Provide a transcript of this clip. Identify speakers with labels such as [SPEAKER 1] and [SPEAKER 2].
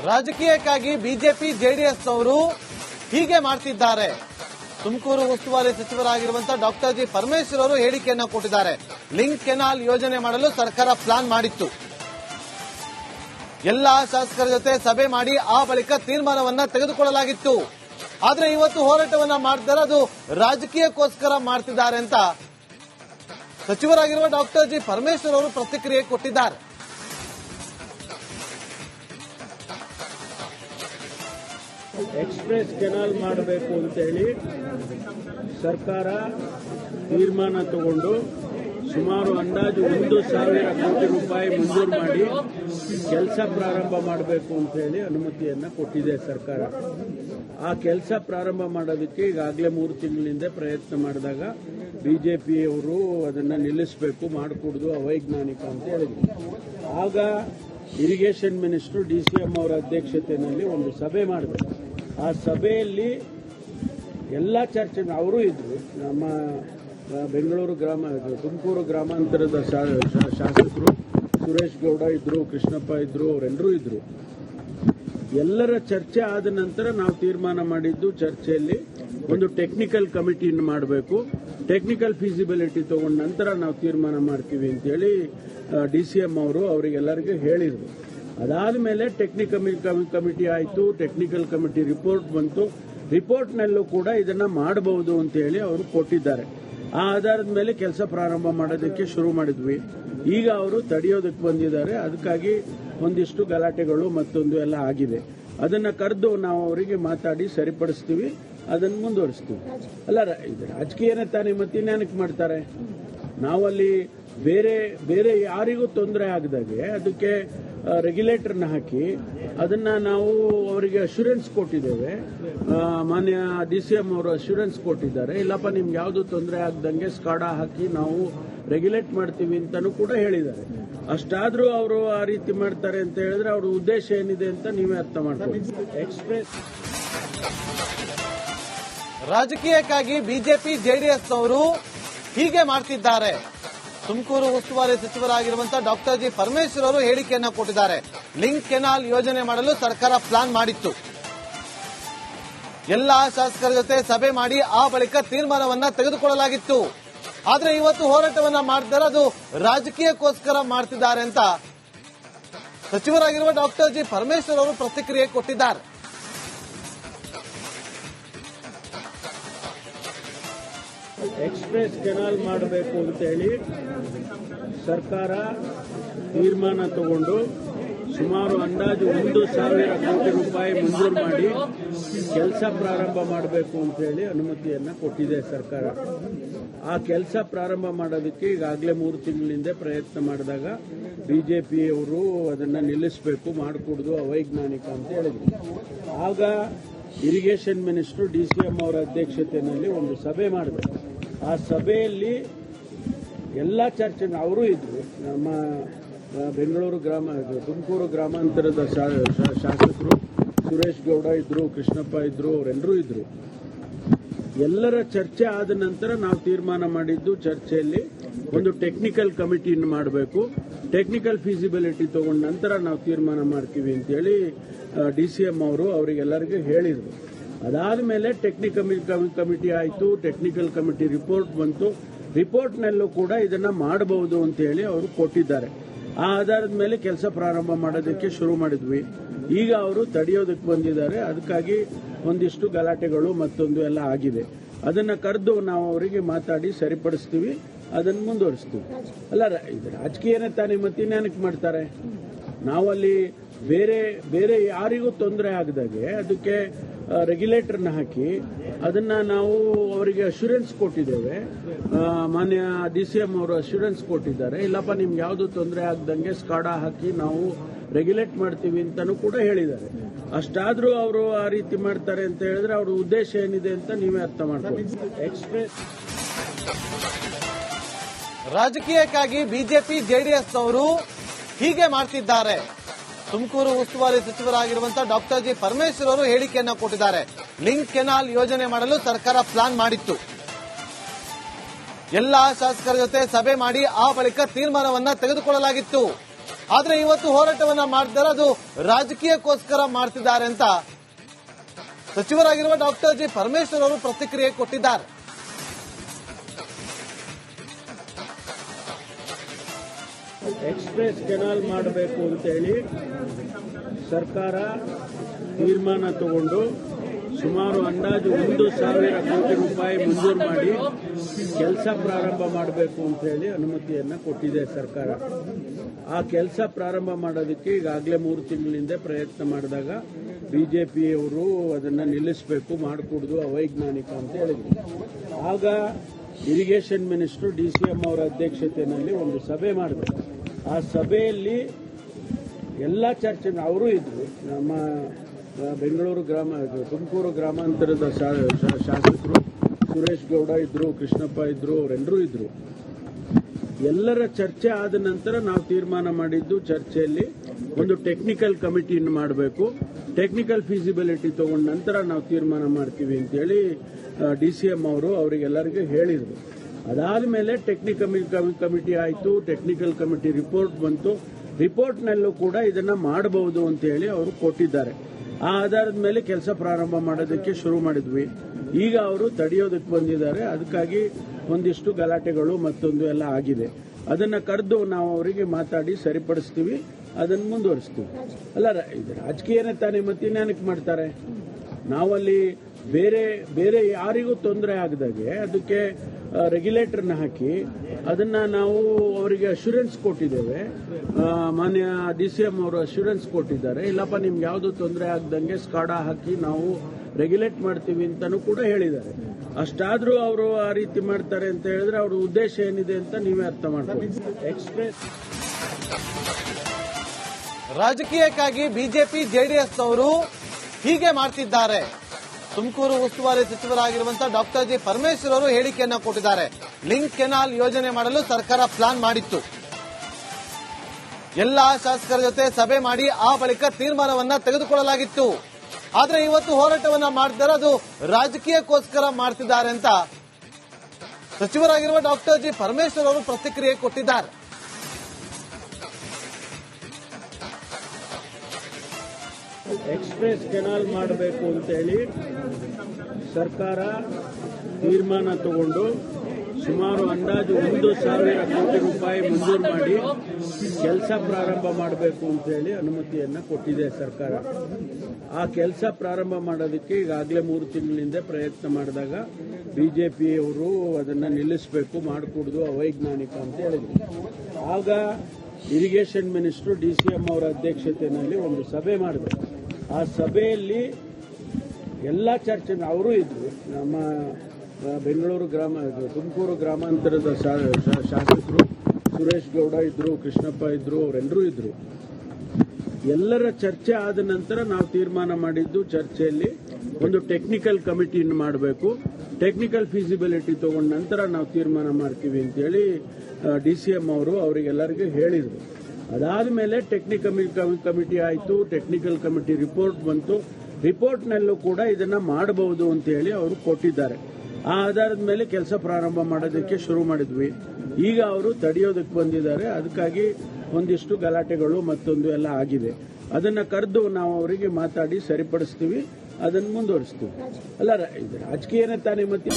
[SPEAKER 1] ರಾಜಕೀಯಕ್ಕಾಗಿ BJP ಜೆಡಿಎಸ್ನವರು ಹೀಗೆ ಮಾಡ್ತಿದ್ದಾರೆ. ತುಮಕೂರು ಉಸ್ತುವಾರಿ ಸಚಿವರಾಗಿರುವಂತಹ ಡಾಕ್ಟರ್ ಜಿ ಪರಮೇಶ್ವರ್ ಅವರು ಹೇಳಿಕೆಯನ್ನು ಕೊಟ್ಟಿದ್ದಾರೆ. ಲಿಂಕ್ ಕೆನಾಲ್ ಯೋಜನೆ ಮಾಡಲು ಸರ್ಕಾರ ಪ್ಲಾನ್ ಮಾಡಿತ್ತು. ಎಲ್ಲಾ ಶಾಸಕರ ಜೊತೆ ಸಭೆ ಮಾಡಿ ಆ ಬಳಿಕ ತೀರ್ಮಾನವನ್ನ ತೆಗೆದುಕೊಳ್ಳಲಾಗಿತ್ತು. ಆದರೆ ಇವತ್ತು ಹೋರಾಟವನ್ನ ಮಾಡ್ತಾರೆ ಅದು ರಾಜಕೀಯಕ್ಕೋಸ್ಕರ ಮಾಡ್ತಿದ್ದಾರೆ ಅಂತ ಸಚಿವರಾಗಿರುವ ಡಾಕ್ಟರ್ ಜಿ ಪರಮೇಶ್ವರ್ ಅವರು ಪ್ರತಿಕ್ರಿಯೆ ಕೊಟ್ಟಿದ್ದಾರೆ.
[SPEAKER 2] ಎಕ್ಸ್ಪ್ರೆಸ್ ಕೆನಾಲ್ ಮಾಡಬೇಕು ಅಂತೇಳಿ ಸರ್ಕಾರ ತೀರ್ಮಾನ ತಗೊಂಡು ಸುಮಾರು ಅಂದಾಜು ಒಂದು ಸಾವಿರ ಕೋಟಿ ರೂಪಾಯಿ ಮಂಜೂರು ಮಾಡಿ ಕೆಲಸ ಪ್ರಾರಂಭ ಮಾಡಬೇಕು ಅಂತ ಹೇಳಿ ಅನುಮತಿಯನ್ನ ಕೊಟ್ಟಿದೆ ಸರ್ಕಾರ. ಆ ಕೆಲಸ ಪ್ರಾರಂಭ ಮಾಡೋದಕ್ಕೆ ಈಗಾಗಲೇ ಮೂರು ತಿಂಗಳಿಂದ ಪ್ರಯತ್ನ ಮಾಡಿದಾಗ ಬಿಜೆಪಿಯವರು ಅದನ್ನು ನಿಲ್ಲಿಸಬೇಕು, ಮಾಡಿಕೊಡ್ದು ಅವೈಜ್ಞಾನಿಕ ಅಂತ ಹೇಳಿದ್ರು. ಆಗ irrigation minister D C M ಅವರ ಅಧ್ಯಕ್ಷತೆಯಲ್ಲಿ ಒಂದು ಸಭೆ ಮಾಡಬೇಕು. ಆ ಸಭೆಯಲ್ಲಿ ಎಲ್ಲ ಚರ್ಚೆ, ಅವರು ಇದ್ರು. ನಮ್ಮ ಬೆಂಗಳೂರು ಗ್ರಾಮ, ತುಮಕೂರು ಗ್ರಾಮಾಂತರದ ಶಾಸಕರು, ಸುರೇಶ್ ಗೌಡ ಇದ್ರು, ಕೃಷ್ಣಪ್ಪ ಇದ್ರು ಅವರೆಲ್ಲರೂ ಇದ್ರು. ಎಲ್ಲರ ಚರ್ಚೆ ಆದ ನಂತರ ನಾವು ತೀರ್ಮಾನ ಮಾಡಿದ್ದು ಚರ್ಚೆಯಲ್ಲಿ ಒಂದು ಟೆಕ್ನಿಕಲ್ ಕಮಿಟಿಯನ್ನು ಮಾಡಬೇಕು. ಟೆಕ್ನಿಕಲ್ ಫೀಸಿಬಿಲಿಟಿ ತಗೊಂಡ ನಂತರ ನಾವು ತೀರ್ಮಾನ ಮಾಡ್ತೀವಿ ಅಂತೇಳಿ ಡಿ ಸಿ ಎಂ ಅವರು ಅವರಿಗೆಲ್ಲರಿಗೂ ಹೇಳಿದರು. ಅದಾದ ಮೇಲೆ ಟೆಕ್ನಿಕಲ್ ಕಮಿಟಿ ಆಯಿತು ಟೆಕ್ನಿಕಲ್ ಕಮಿಟಿ ರಿಪೋರ್ಟ್ ಬಂತು. ರಿಪೋರ್ಟ್ನಲ್ಲೂ ಕೂಡ ಇದನ್ನ ಮಾಡಬಹುದು ಅಂತ ಹೇಳಿ ಅವರು ಕೊಟ್ಟಿದ್ದಾರೆ. ಆ ಆಧಾರದ ಮೇಲೆ ಕೆಲಸ ಪ್ರಾರಂಭ ಮಾಡೋದಕ್ಕೆ ಶುರು ಮಾಡಿದ್ವಿ. ಈಗ ಅವರು ತಡೆಯೋದಕ್ಕೆ ಬಂದಿದ್ದಾರೆ. ಅದಕ್ಕಾಗಿ ಒಂದಿಷ್ಟು ಗಲಾಟೆಗಳು ಮತ್ತೊಂದು ಎಲ್ಲ ಆಗಿದೆ. ಅದನ್ನ ಕರೆದು ನಾವು ಅವರಿಗೆ ಮಾತಾಡಿ ಸರಿಪಡಿಸ್ತೀವಿ. ಅದನ್ನು ಮುಂದುವರಿಸ್ತೀವಿ. ಅಲ್ಲ ರಾಜಕೀಯನೇ ತಾನೇ ಮತ್ತಿನ್ಯಾನಕ್ಕೆ ಮಾಡ್ತಾರೆ? ನಾವಲ್ಲಿ ಬೇರೆ ಬೇರೆ ಯಾರಿಗೂ ತೊಂದರೆ ಆಗದಾಗೆ ಅದಕ್ಕೆ ರೆಗ್ಯುಲೇಟರ್ನ ಹಾಕಿ ಅದನ್ನ ನಾವು ಅವರಿಗೆ ಅಶ್ಯೂರೆನ್ಸ್ ಕೊಟ್ಟಿದ್ದೇವೆ. ಮಾನ್ಯ ಡಿ ಸಿ ಎಂ ಅವರು ಅಶ್ಯೂರೆನ್ಸ್ ಕೊಟ್ಟಿದ್ದಾರೆ. ಇಲ್ಲಪ್ಪ, ನಿಮ್ಗೆ ಯಾವುದು ತೊಂದರೆ ಆಗದಂಗೆ ಸ್ಕಾಡಾ ಹಾಕಿ ನಾವು ರೆಗ್ಯುಲೇಟ್ ಮಾಡ್ತೀವಿ ಅಂತಾನೂ ಕೂಡ ಹೇಳಿದ್ದಾರೆ. ಅಷ್ಟಾದ್ರೂ ಅವರು ಆ ರೀತಿ ಮಾಡ್ತಾರೆ ಅಂತ ಹೇಳಿದ್ರೆ ಅವ್ರ ಉದ್ದೇಶ ಏನಿದೆ ಅಂತ ನೀವೇ ಅರ್ಥ ಮಾಡ್ಕೊಳ್ಳಿ. ಎಕ್ಸ್ಪ್ರೆಸ್
[SPEAKER 1] ರಾಜಕೀಯಕ್ಕಾಗಿ ಬಿಜೆಪಿ, ಜೆಡಿಎಸ್ನವರು ಹೀಗೆ ಮಾಡ್ತಿದ್ದಾರೆ. ತುಮಕೂರು ಉಸ್ತುವಾರಿ ಸಚಿವರಾಗಿರುವಂತಹ ಡಾಕ್ಟರ್ ಜಿ ಪರಮೇಶ್ವರ್ ಅವರು ಹೇಳಿಕೆಯನ್ನ ಕೊಟ್ಟಿದ್ದಾರೆ. ಲಿಂಕ್ ಕೆನಾಲ್ ಯೋಜನೆ ಮಾಡಲು ಸರ್ಕಾರ ಪ್ಲಾನ್ ಮಾಡಿತ್ತು. ಎಲ್ಲಾ ಶಾಸಕರ ಜೊತೆ ಸಭೆ ಮಾಡಿ ಆ ಬಳಿಕ ತೀರ್ಮಾನವನ್ನ ತೆಗೆದುಕೊಳ್ಳಲಾಗಿತ್ತು. ಆದ್ರೆ ಇವತ್ತು ಹೋರಾಟವನ್ನ ಮಾಡ್ತಾರೆ ಅದು ರಾಜಕೀಯಕ್ಕೋಸ್ಕರ ಮಾಡ್ತಿದ್ದಾರೆ ಅಂತ ಸಚಿವರಾಗಿರುವ ಡಾಕ್ಟರ್ ಜಿ ಪರಮೇಶ್ವರ್ ಅವರು ಪ್ರತಿಕ್ರಿಯೆ ಕೊಟ್ಟಿದ್ದಾರೆ.
[SPEAKER 2] ಎಕ್ಸ್ಪ್ರೆಸ್ ಕೆನಾಲ್ ಮಾಡಬೇಕು ಅಂತೇಳಿ ಸರ್ಕಾರ ತೀರ್ಮಾನ ತಗೊಂಡು ಸುಮಾರು ಅಂದಾಜು ಒಂದು ಸಾವಿರ ಕೋಟಿ ರೂಪಾಯಿ ಮಂಜೂರು ಮಾಡಿ ಕೆಲಸ ಪ್ರಾರಂಭ ಮಾಡಬೇಕು ಅಂತ ಹೇಳಿ ಅನುಮತಿಯನ್ನ ಕೊಟ್ಟಿದೆ ಸರ್ಕಾರ. ಆ ಕೆಲಸ ಪ್ರಾರಂಭ ಮಾಡೋದಕ್ಕೆ ಈಗಾಗಲೇ ಮೂರು ತಿಂಗಳಿಂದ ಪ್ರಯತ್ನ ಮಾಡಿದಾಗ ಬಿಜೆಪಿಯವರು ಅದನ್ನು ನಿಲ್ಲಿಸಬೇಕು, ಮಾಡಿಕೊಡ್ದು ಅವೈಜ್ಞಾನಿಕ ಅಂತ ಹೇಳಿದ್ರು. ಆಗ irrigation minister D C M ಅವರ ಅಧ್ಯಕ್ಷತೆಯಲ್ಲಿ ಒಂದು ಸಭೆ ಮಾಡಬೇಕು ಆ ಸಭೆಯಲ್ಲಿ ಎಲ್ಲ ಚರ್ಚೆ ಅವರು ಇದ್ರು. ನಮ್ಮ ಬೆಂಗಳೂರು ಗ್ರಾಮ ತುಮಕೂರು ಗ್ರಾಮಾಂತರದ ಶಾಸಕರು ಸುರೇಶ್ ಗೌಡ ಇದ್ರು, ಕೃಷ್ಣಪ್ಪ ಇದ್ರು ಅವರೆಲ್ಲರೂ ಇದ್ರು. ಎಲ್ಲರ ಚರ್ಚೆ ಆದ ನಂತರ ನಾವು ತೀರ್ಮಾನ ಮಾಡಿದ್ದು ಚರ್ಚೆಯಲ್ಲಿ ಒಂದು ಟೆಕ್ನಿಕಲ್ ಕಮಿಟಿಯನ್ನು ಮಾಡಬೇಕು. ಟೆಕ್ನಿಕಲ್ ಫೀಸಿಬಿಲಿಟಿ ತಗೊಂಡ ನಂತರ ನಾವು ತೀರ್ಮಾನ ಮಾಡ್ತೀವಿ ಅಂತೇಳಿ ಡಿ ಸಿ ಎಂ ಅವರು ಅವರಿಗೆಲ್ಲರಿಗೂ ಹೇಳಿದರು. ಅದಾದ ಮೇಲೆ ಟೆಕ್ನಿಕಲ್ ಕಮಿಟಿ ಆಯಿತು ಟೆಕ್ನಿಕಲ್ ಕಮಿಟಿ ರಿಪೋರ್ಟ್ ಬಂತು. ರಿಪೋರ್ಟ್ನಲ್ಲೂ ಕೂಡ ಇದನ್ನ ಮಾಡಬಹುದು ಅಂತ ಹೇಳಿ ಅವರು ಕೊಟ್ಟಿದ್ದಾರೆ. ಆ ಆಧಾರದ ಮೇಲೆ ಕೆಲಸ ಪ್ರಾರಂಭ ಮಾಡೋದಕ್ಕೆ ಶುರು ಮಾಡಿದ್ವಿ. ಈಗ ಅವರು ತಡೆಯೋದಕ್ಕೆ ಬಂದಿದ್ದಾರೆ. ಅದಕ್ಕಾಗಿ ಒಂದಿಷ್ಟು ಗಲಾಟೆಗಳು ಮತ್ತೊಂದು ಎಲ್ಲ ಆಗಿದೆ. ಅದನ್ನ ಕರೆದು ನಾವು ಅವರಿಗೆ ಮಾತಾಡಿ ಸರಿಪಡಿಸ್ತೀವಿ. ಅದನ್ನು ಮುಂದುವರಿಸ್ತೀವಿ. ಅಲ್ಲ ರಾಜಕೀಯನೇ ತಾನೇ ಮತ್ತಿನ್ಯಾನಕ್ಕೆ ಮಾಡ್ತಾರೆ? ನಾವಲ್ಲಿ ಬೇರೆ ಬೇರೆ ಯಾರಿಗೂ ತೊಂದರೆ ಆಗದಾಗೆ ಅದಕ್ಕೆ ರೆಗ್ಯುಲೇಟರ್ನ ಹಾಕಿ ಅದನ್ನ ನಾವು ಅವರಿಗೆ ಅಶ್ಯೂರೆನ್ಸ್ ಕೊಟ್ಟಿದ್ದೇವೆ. ಮಾನ್ಯ ಡಿ ಸಿ ಎಂ ಅವರು ಅಶ್ಯೂರೆನ್ಸ್ ಕೊಟ್ಟಿದ್ದಾರೆ. ಇಲ್ಲಪ್ಪ, ನಿಮ್ಗೆ ಯಾವುದು ತೊಂದರೆ ಆಗದಂಗೆ ಸ್ಕಾಡಾ ಹಾಕಿ ನಾವು ರೆಗ್ಯುಲೇಟ್ ಮಾಡ್ತೀವಿ ಅಂತಾನೂ ಕೂಡ ಹೇಳಿದ್ದಾರೆ. ಅಷ್ಟಾದ್ರೂ ಅವರು ಆ ರೀತಿ ಮಾಡ್ತಾರೆ ಅಂತ ಹೇಳಿದ್ರೆ ಅವ್ರ ಉದ್ದೇಶ ಏನಿದೆ ಅಂತ ನೀವೇ ಅರ್ಥ ಮಾಡ್ಕೊಳ್ಳಿ. ಎಕ್ಸ್ಪ್ರೆಸ್
[SPEAKER 1] ರಾಜಕೀಯಕ್ಕಾಗಿ ಬಿಜೆಪಿ ಜೆಡಿಎಸ್ನವರು ಹೀಗೆ ಮಾಡ್ತಿದ್ದಾರೆ. ತುಮಕೂರು ಉಸ್ತುವಾರಿ ಸಚಿವರಾಗಿರುವಂತಹ ಡಾಕ್ಟರ್ ಜಿ ಪರಮೇಶ್ವರ್ ಅವರು ಹೇಳಿಕೆಯನ್ನ ಕೊಟ್ಟಿದ್ದಾರೆ. ಲಿಂಕ್ ಕೆನಾಲ್ ಯೋಜನೆ ಮಾಡಲು ಸರ್ಕಾರ ಪ್ಲಾನ್ ಮಾಡಿತ್ತು. ಎಲ್ಲಾ ಶಾಸಕರ ಜೊತೆ ಸಭೆ ಮಾಡಿ ಆ ಬಳಿಕ ತೀರ್ಮಾನವನ್ನ ತೆಗೆದುಕೊಳ್ಳಲಾಗಿತ್ತು. ಆದ್ರೆ ಇವತ್ತು ಹೋರಾಟವನ್ನ ಮಾಡಿದ್ದಾರೆ ಅದು ರಾಜಕೀಯಕ್ಕೋಸ್ಕರ ಮಾಡ್ತಿದ್ದಾರೆ ಅಂತ ಸಚಿವರಾಗಿರುವ ಡಾಕ್ಟರ್ ಜಿ ಪರಮೇಶ್ವರ್ ಅವರು ಪ್ರತಿಕ್ರಿಯೆ ಕೊಟ್ಟಿದ್ದಾರೆ.
[SPEAKER 2] ಎಕ್ಸ್ಪ್ರೆಸ್ ಕೆನಾಲ್ ಮಾಡಬೇಕು ಅಂತೇಳಿ ಸರ್ಕಾರ ತೀರ್ಮಾನ ತಗೊಂಡು ಸುಮಾರು ಅಂದಾಜು ಒಂದು ಸಾವಿರ ಕೋಟಿ ರೂಪಾಯಿ ಮಂಜೂರು ಮಾಡಿ ಕೆಲಸ ಪ್ರಾರಂಭ ಮಾಡಬೇಕು ಅಂತ ಹೇಳಿ ಅನುಮತಿಯನ್ನ ಕೊಟ್ಟಿದೆ ಸರ್ಕಾರ. ಆ ಕೆಲಸ ಪ್ರಾರಂಭ ಮಾಡೋದಕ್ಕೆ ಈಗಾಗಲೇ ಮೂರು ತಿಂಗಳಿಂದ ಪ್ರಯತ್ನ ಮಾಡಿದಾಗ ಬಿಜೆಪಿಯವರು ಅದನ್ನು ನಿಲ್ಲಿಸಬೇಕು, ಮಾಡಿಕೊಡ್ದು ಅವೈಜ್ಞಾನಿಕ ಅಂತ ಹೇಳಿದ್ರು. ಆಗ irrigation minister D C M ಅವರ ಅಧ್ಯಕ್ಷತೆಯಲ್ಲಿ ಒಂದು ಸಭೆ ಮಾಡಿದ್ರು ಆ ಸಭೆಯಲ್ಲಿ ಎಲ್ಲ ಚರ್ಚೆ ಅವರು ಇದ್ರು. ನಮ್ಮ ಬೆಂಗಳೂರು ಗ್ರಾಮ ತುಮಕೂರು ಗ್ರಾಮಾಂತರದ ಶಾಸಕರು ಸುರೇಶ್ ಗೌಡ ಇದ್ರು, ಕೃಷ್ಣಪ್ಪ ಇದ್ರು ಅವರೆಲ್ಲರೂ ಇದ್ರು. ಎಲ್ಲರ ಚರ್ಚೆ ಆದ ನಂತರ ನಾವು ತೀರ್ಮಾನ ಮಾಡಿದ್ದು ಚರ್ಚೆಯಲ್ಲಿ ಒಂದು ಟೆಕ್ನಿಕಲ್ ಕಮಿಟಿಯನ್ನು ಮಾಡಬೇಕು. ಟೆಕ್ನಿಕಲ್ ಫೀಸಿಬಿಲಿಟಿ ತಗೊಂಡ ನಂತರ ನಾವು ತೀರ್ಮಾನ ಮಾಡ್ತೀವಿ ಅಂತೇಳಿ ಡಿ ಸಿ ಎಂ ಅವರು ಅವರಿಗೆಲ್ಲರಿಗೂ ಹೇಳಿದರು. ಅದಾದ ಮೇಲೆ ಟೆಕ್ನಿಕಲ್ ಕಮಿಟಿ ಆಯಿತು ಟೆಕ್ನಿಕಲ್ ಕಮಿಟಿ ರಿಪೋರ್ಟ್ ಬಂತು. ರಿಪೋರ್ಟ್ನಲ್ಲೂ ಕೂಡ ಇದನ್ನ ಮಾಡಬಹುದು ಅಂತ ಹೇಳಿ ಅವರು ಕೊಟ್ಟಿದ್ದಾರೆ. ಆ ಆಧಾರದ ಮೇಲೆ ಕೆಲಸ ಪ್ರಾರಂಭ ಮಾಡೋದಕ್ಕೆ ಶುರು ಮಾಡಿದ್ವಿ. ಈಗ ಅವರು ತಡೆಯೋದಕ್ಕೆ ಬಂದಿದ್ದಾರೆ. ಅದಕ್ಕಾಗಿ ಒಂದಿಷ್ಟು ಗಲಾಟೆಗಳು ಮತ್ತೊಂದು ಎಲ್ಲ ಆಗಿದೆ. ಅದನ್ನ ಕರೆದು ನಾವು ಅವರಿಗೆ ಮಾತಾಡಿ ಸರಿಪಡಿಸ್ತೀವಿ. ಅದನ್ನು ಮುಂದುವರಿಸ್ತೀವಿ. ಅಲ್ಲ ರಾಜಕೀಯನೇ ತಾನೇ ಮತ್ತಿನ್ಯಾನಕ್ಕೆ ಮಾಡ್ತಾರೆ? ನಾವಲ್ಲಿ ಬೇರೆ ಬೇರೆ ಯಾರಿಗೂ ತೊಂದರೆ ಆಗದಾಗೆ ಅದಕ್ಕೆ ರೆಗ್ಯುಲೇಟರ್ನ ಹಾಕಿ ಅದನ್ನ ನಾವು ಅವರಿಗೆ ಅಶ್ಯೂರೆನ್ಸ್ ಕೊಟ್ಟಿದ್ದೇವೆ. ಮಾನ್ಯ ಡಿ ಸಿ ಎಂ ಅವರು ಅಶ್ಯೂರೆನ್ಸ್ ಕೊಟ್ಟಿದ್ದಾರೆ. ಇಲ್ಲಪ್ಪ, ನಿಮ್ಗೆ ಯಾವುದು ತೊಂದರೆ ಆಗದಂಗೆ ಸ್ಕಾಡಾ ಹಾಕಿ ನಾವು ರೆಗ್ಯುಲೇಟ್ ಮಾಡ್ತೀವಿ ಅಂತಾನೂ ಕೂಡ ಹೇಳಿದ್ದಾರೆ. ಅಷ್ಟಾದ್ರೂ ಅವರು ಆ ರೀತಿ ಮಾಡ್ತಾರೆ ಅಂತ ಹೇಳಿದ್ರೆ ಅವ್ರ ಉದ್ದೇಶ ಏನಿದೆ ಅಂತ ನೀವೇ ಅರ್ಥ ಮಾಡ್ಕೊಳ್ಳಿ. ಎಕ್ಸ್ಪ್ರೆಸ್
[SPEAKER 1] ರಾಜಕೀಯಕ್ಕಾಗಿ ಬಿಜೆಪಿ ಜೆಡಿಎಸ್ನವರು ಹೀಗೆ ಮಾಡ್ತಿದ್ದಾರೆ. ತುಮಕೂರು ಉಸ್ತುವಾರಿ ಸಚಿವರಾಗಿರುವಂತಹ ಡಾಕ್ಟರ್ ಜಿ ಪರಮೇಶ್ವರ್ ಅವರು ಹೇಳಿಕೆಯನ್ನ ಕೊಟ್ಟಿದ್ದಾರೆ. ಲಿಂಕ್ ಕೆನಾಲ್ ಯೋಜನೆ ಮಾಡಲು ಸರ್ಕಾರ ಪ್ಲಾನ್ ಮಾಡಿತ್ತು. ಎಲ್ಲಾ ಶಾಸಕರ ಜೊತೆ ಸಭೆ ಮಾಡಿ ಆ ಬಳಿಕ ತೀರ್ಮಾನವನ್ನ ತೆಗೆದುಕೊಳ್ಳಲಾಗಿತ್ತು. ಆದ್ರೆ ಇವತ್ತು ಹೋರಾಟವನ್ನ ಮಾಡ್ತಾರೆ ಅದು ರಾಜಕೀಯಕ್ಕೋಸ್ಕರ ಮಾಡ್ತಿದ್ದಾರೆ ಅಂತ ಸಚಿವರಾಗಿರುವ ಡಾಕ್ಟರ್ ಜಿ ಪರಮೇಶ್ವರ್ ಅವರು ಪ್ರತಿಕ್ರಿಯೆ ಕೊಟ್ಟಿದ್ದಾರೆ.
[SPEAKER 2] ಎಕ್ಸ್ಪ್ರೆಸ್ ಕೆನಾಲ್ ಮಾಡಬೇಕು ಅಂತೇಳಿ ಸರ್ಕಾರ ತೀರ್ಮಾನ ತಗೊಂಡು ಸುಮಾರು ಅಂದಾಜು ಒಂದು ಸಾವಿರ ಕೋಟಿ ರೂಪಾಯಿ ಮಂಜೂರು ಮಾಡಿ ಕೆಲಸ ಪ್ರಾರಂಭ ಮಾಡಬೇಕು ಅಂತ ಹೇಳಿ ಅನುಮತಿಯನ್ನ ಕೊಟ್ಟಿದೆ ಸರ್ಕಾರ. ಆ ಕೆಲಸ ಪ್ರಾರಂಭ ಮಾಡೋದಕ್ಕೆ ಈಗಾಗಲೇ ಮೂರು ತಿಂಗಳಿಂದ ಪ್ರಯತ್ನ ಮಾಡಿದಾಗ ಬಿಜೆಪಿಯವರು ಅದನ್ನು ನಿಲ್ಲಿಸಬೇಕು, ಮಾಡಿಕೊಡ್ದು ಅವೈಜ್ಞಾನಿಕ ಅಂತ ಹೇಳಿದ್ರು. ಆಗ irrigation minister D C M ಅವರ ಅಧ್ಯಕ್ಷತೆಯಲ್ಲಿ ಒಂದು ಸಭೆ ಮಾಡಿದ್ರು. ಆ ಸಭೆಯಲ್ಲಿ ಎಲ್ಲ ಚರ್ಚೆ ಅವರು ಇದ್ರು. ನಮ್ಮ ಬೆಂಗಳೂರು ಗ್ರಾಮ ತುಮಕೂರು ಗ್ರಾಮಾಂತರದ ಶಾಸಕರು ಸುರೇಶ್ ಗೌಡ ಇದ್ರು, ಕೃಷ್ಣಪ್ಪ ಇದ್ರು ಅವರೆಲ್ಲರೂ ಇದ್ರು. ಎಲ್ಲರ ಚರ್ಚೆ ಆದ ನಂತರ ನಾವು ತೀರ್ಮಾನ ಮಾಡಿದ್ದು ಚರ್ಚೆಯಲ್ಲಿ ಒಂದು ಟೆಕ್ನಿಕಲ್ ಕಮಿಟಿಯನ್ನು ಮಾಡಬೇಕು. ಟೆಕ್ನಿಕಲ್ ಫೀಸಿಬಿಲಿಟಿ ತಗೊಂಡ ನಂತರ ನಾವು ತೀರ್ಮಾನ ಮಾಡ್ತೀವಿ ಅಂತೇಳಿ ಡಿ ಸಿ ಎಂ ಅವರು ಅವರಿಗೆಲ್ಲರಿಗೂ ಹೇಳಿದರು. ಅದಾದ ಮೇಲೆ ಟೆಕ್ನಿಕಲ್ ಕಮಿಟಿ ಆಯಿತು ಟೆಕ್ನಿಕಲ್ ಕಮಿಟಿ ರಿಪೋರ್ಟ್ ಬಂತು. ರಿಪೋರ್ಟ್ನಲ್ಲೂ ಕೂಡ ಇದನ್ನ ಮಾಡಬಹುದು ಅಂತ ಹೇಳಿ ಅವರು ಕೊಟ್ಟಿದ್ದಾರೆ. ಆ ಆಧಾರದ ಮೇಲೆ ಕೆಲಸ ಪ್ರಾರಂಭ ಮಾಡೋದಕ್ಕೆ ಶುರು ಮಾಡಿದ್ವಿ. ಈಗ ಅವರು ತಡೆಯೋದಕ್ಕೆ ಬಂದಿದ್ದಾರೆ. ಅದಕ್ಕಾಗಿ ಒಂದಿಷ್ಟು ಗಲಾಟೆಗಳು ಮತ್ತೊಂದು ಎಲ್ಲ ಆಗಿದೆ. ಅದನ್ನ ಕರೆದು ನಾವು ಅವರಿಗೆ ಮಾತಾಡಿ ಸರಿಪಡಿಸ್ತೀವಿ. ಅದನ್ನು ಮುಂದುವರಿಸ್ತೀವಿ. ಅಲ್ಲ ರಾಜಕೀಯನೇ ತಾನೇ ಮತ್ತೆ?